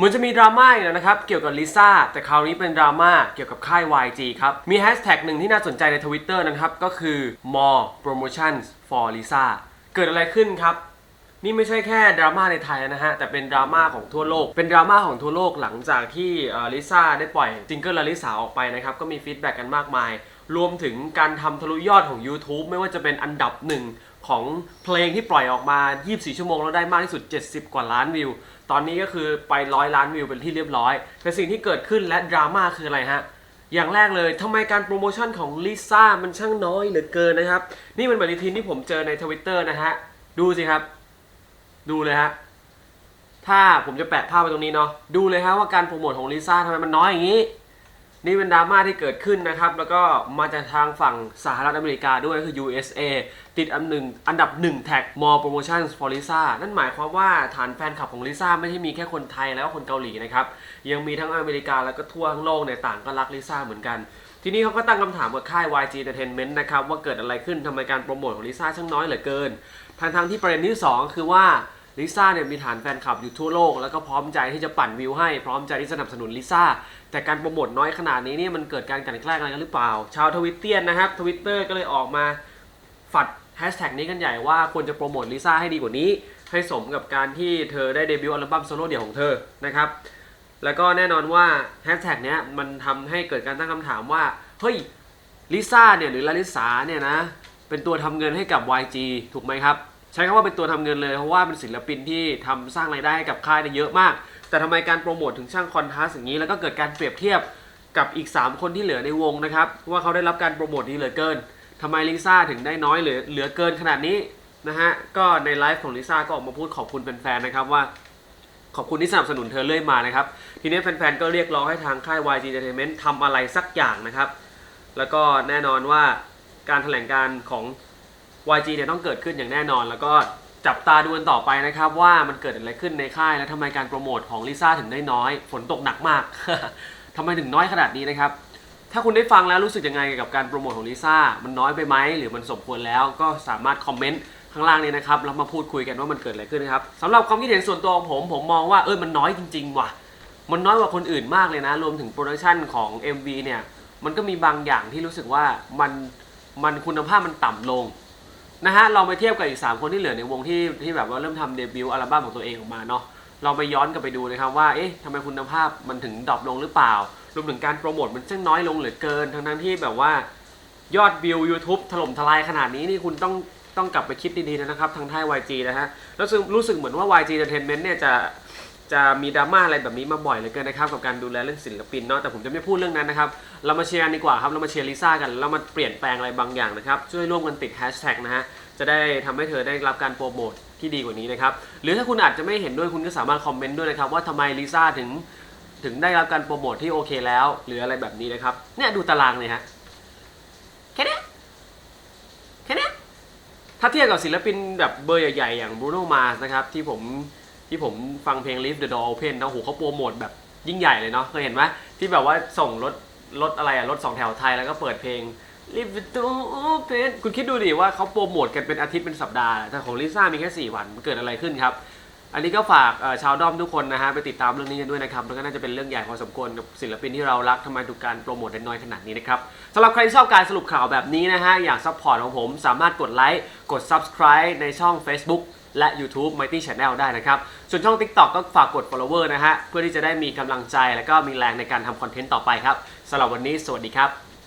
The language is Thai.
เหมือนจะมีดราม่าอีกแล้วนะครับ เกี่ยวกับลิซ่าแต่คราวนี้เป็นดราม่าเกี่ยวกับค่าย YG ครับ มีแฮชแท็กหนึ่งที่น่าสนใจใน Twitter นะครับ ก็คือ more promotions for Lisa เกิดอะไรขึ้นครับ นี่ไม่ใช่แค่ดราม่าในไทยนะฮะ แต่เป็นดราม่าของทั่วโลก เป็นดราม่าของทั่วโลกหลังจากที่ลิซ่าได้ปล่อยซิงเกิลลาลิสาออกไปนะครับ ก็มีฟีดแบ็กกันมากมาย รวมถึงการทำทะลุยอดของ YouTube ไม่ว่าจะเป็นอันดับหนึ่งของเพลงที่ปล่อยออกมา 24 ชั่วโมงแล้วได้มากที่สุด 70 กว่าล้านวิว ตอนนี้ก็คือไปร้อยล้านวิวเป็นที่เรียบร้อย แต่สิ่งที่เกิดขึ้นและดราม่าคืออะไรฮะ อย่างแรกเลยทำไมการโปรโมชั่นของลิซ่ามันช่างน้อยเหลือเกินนะครับ นี่เป็นปฏิทินที่ผมเจอในทวิตเตอร์นะฮะ ดูสิครับ ดูเลยฮะ ถ้าผมจะแปะภาพไว้ตรงนี้เนาะ ดูเลยฮะว่าการโปรโมทของลิซ่าทำไมมันน้อยอย่างนี้ นี่เป็นดราม่าที่เกิดขึ้นนะครับ แล้วก็มาจากทางฝั่งสหรัฐอเมริกาด้วยก็คือ USA ติดอันหนึ่งอันดับหนึ่งแท็ก more promotions for Lisa นั่นหมายความว่าฐานแฟนคลับของลิซ่าไม่ใช่มีแค่คนไทยแล้วก็คนเกาหลีนะครับ ยังมีทั้งอเมริกาแล้วก็ทั่วทั้งโลกเนี่ยต่างก็รักลิซ่าเหมือนกัน ทีนี้เขาก็ตั้งคำถามกับค่าย YG Entertainment นะครับว่าเกิดอะไรขึ้นทำไมการโปรโมทของลิซ่าช่างน้อยเหลือเกินทางทางที่ประเด็นที่สองคือว่า ลิซ่าเนี่ยมีฐานแฟนคลับอยู่ทั่วโลก แล้วก็พร้อมใจที่จะปั่นวิวให้พร้อมใจที่สนับสนุนลิซ่าแต่การโปรโมทน้อยขนาดนี้เนี่ยมันเกิดการกลั่นแกล้งอะไรกันหรือเปล่า ชาวทวิตเตียนนะครับทวิตเตอร์ก็เลยออกมาฝัดแฮชแท็กนี้กันใหญ่ว่าควรจะโปรโมทลิซ่าให้ดีกว่านี้ ให้สมกับการที่เธอได้เดบิวต์อัลบั้มโซโล่เดี่ยวของเธอนะครับแล้วก็แน่นอนว่าแฮชแท็กเนี้ยมันทำให้เกิดการตั้งคำถามว่าเฮ้ยลิซ่าเนี่ยหรือลาลิสาเนี่ยนะเป็นตัวทำเงินให้กับ YG ถูกไหมครับ ใช้คำว่าเป็นตัวทำเงินเลย เพราะว่าเป็นศิลปินที่ทำสร้างรายได้ให้กับค่ายได้เยอะมาก แต่ทำไมการโปรโมทถึงช่างคอนทราสอย่างนี้ แล้วก็เกิดการเปรียบเทียบกับอีก 3 คนที่เหลือในวงนะครับว่าเขาได้รับการโปรโมทดีเหลือเกินทำไมลิซ่าถึงได้น้อยเหลือเหลือเกินขนาดนี้นะฮะก็ในไลฟ์ของลิซ่าก็ออกมาพูดขอบคุณแฟนๆนะครับว่าขอบคุณที่สนับสนุนเธอเรื่อยมานะครับ ทีนี้แฟนๆ ก็เรียกร้องให้ทางค่าย YG Entertainment ทำอะไรสักอย่างนะครับ แล้วก็แน่นอนว่าการแถลงการของ YG เนี่ยต้องเกิดขึ้นอย่างแน่นอน แล้วก็จับตาดูกันต่อไปนะครับว่ามันเกิดอะไรขึ้นในค่าย และทำไมการโปรโมทของลิซ่าถึงได้น้อย ฝนตกหนักมาก ทำไมถึงน้อยขนาดนี้นะครับ ถ้าคุณได้ฟังแล้วรู้สึกยังไงกับการโปรโมทของลิซ่ามันน้อยไปไหมหรือมันสมควรแล้วก็สามารถคอมเมนต์ข้างล่างนี้นะครับแล้วมาพูดคุยกันว่ามันเกิดอะไรขึ้นนะครับสำหรับความคิดเห็นส่วนตัวของผมผมมองว่าเออมันน้อยจริง ๆ ว่ะ มันน้อยกว่าคนอื่นมากเลยนะ รวมถึงโปรดักชันของ MV เนี่ยมันก็มีบางอย่างที่รู้สึกว่ามันมันคุณภาพมันต่ำลง นะฮะเราไปเทียบกับอีก 3 คนที่เหลือในวงที่ที่แบบว่าเริ่มทำเดบิวต์อัลบั้มของตัวเองออกมาเนาะเราไปย้อนกลับไปดูนะครับว่าเอ๊ะทำไมคุณภาพมันถึงดรอปลงหรือเปล่ารวมถึงการโปรโมทมันช่างน้อยลงเหลือเกิน ทั้งทั้งที่แบบว่ายอดวิว YouTube ถล่มทลายขนาดนี้นี่คุณต้องต้องกลับไปคิดดีๆนะครับทางท่าย YG นะฮะแล้วรู้สึกเหมือนว่า YG Entertainment เนี่ยจะ จะมีดราม่าอะไรแบบนี้มาบ่อยเหลือเกินนะครับกับการดูแลเรื่องศิลปินเนาะแต่ผมจะไม่พูดเรื่องนั้นนะครับเรามาเชียร์กันดีกว่าครับเรามาเชียร์ลิซ่ากันเรามาเปลี่ยนแปลงอะไรบางอย่างนะครับช่วยร่วมกันติดแฮชแท็กนะฮะจะได้ทำให้เธอได้รับการโปรโมทที่ดีกว่านี้นะครับหรือถ้าคุณอาจจะไม่เห็นด้วยคุณก็สามารถคอมเมนต์ด้วยนะครับว่าทำไมลิซ่าถึงถึงได้รับการโปรโมทที่โอเคแล้ว หรืออะไรแบบนี้นะครับเนี่ยดูตารางเลยฮะแค่เนี้ยแค่เนี้ยถ้าเทียบกับศิลปินแบบเบอร์ใหญ่ๆ อย่าง Bruno Mars นะครับที่ผม ที่ผมฟังเพลง Leave the Door Open นะโอ้โหเขาโปรโมทแบบยิ่งใหญ่เลยเนาะเคยเห็นไหมที่แบบว่าส่งรถรถอะไรอะรถสองแถวไทยแล้วก็เปิดเพลง Leave the Door Open คุณคิดดูดิว่าเขาโปรโมทกันเป็นอาทิตย์เป็นสัปดาห์ แต่ของลิซ่ามีแค่ 4 วันมันเกิดอะไรขึ้นครับ อันนี้ก็ฝากชาวด้อมทุกคนนะฮะไปติดตามเรื่องนี้กันด้วยนะครับแล้วก็น่าจะเป็นเรื่องใหญ่พอสมควรกับศิลปินที่เรารักทำไมถูกการโปรโมทได้น้อยขนาดนี้นะครับสำหรับใครที่ชอบการสรุปข่าวแบบนี้นะฮะอยากซัพพอร์ตของผมสามารถกดไลค์กด subscribe ในช่อง Facebook และ YouTube Mighty Channel ได้นะครับ ส่วนช่อง TikTok ก็ฝากกด follower นะฮะ เพื่อที่จะได้มีกำลังใจและก็มีแรงในการทำคอนเทนต์ต่อไปครับสำหรับวันนี้สวัสดีครับ